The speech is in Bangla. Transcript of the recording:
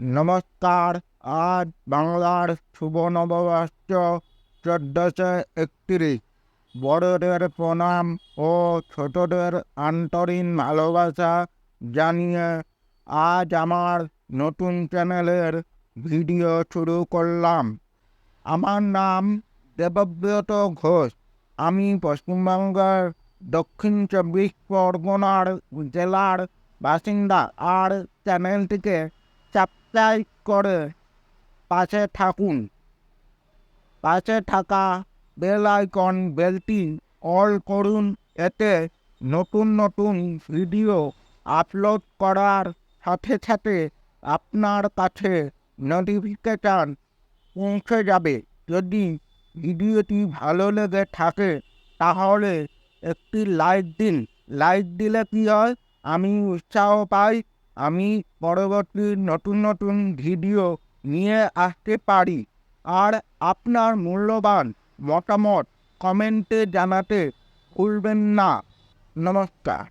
নমস্কার, আজ বাংলার শুভ নববর্ষ চোদ্দশো একত্রিশ। বড়দের প্রণাম ও ছোটদের আন্তরিক ভালোবাসা জানিয়ে আজ আমার নতুন চ্যানেলের ভিডিও শুরু করলাম। আমার নাম দেবব্রত ঘোষ। আমি পশ্চিমবঙ্গের দক্ষিণ চব্বিশ পরগনার জেলার বাসিন্দা। আর চ্যানেলটিকে সাবস্ক্রাইব করে পাশে থাকুন। পাশে থাকা বেল আইকন বেলটি অল করুন। এতে নতুন নতুন ভিডিও আপলোড করার সাথে সাথে আপনার কাছে নোটিফিকেশান পৌঁছে যাবে। যদি ভিডিওটি ভালো লেগে থাকে, তাহলে একটি লাইক দিন। লাইক দিলে কী হয়? আমি উৎসাহ পাই আমি পরবর্তী নতুন নতুন ভিডিও নিয়ে আসতে পারি। আর আপনার মূল্যবান মতামত কমেন্টে জানাতে ভুলবেন না। নমস্কার।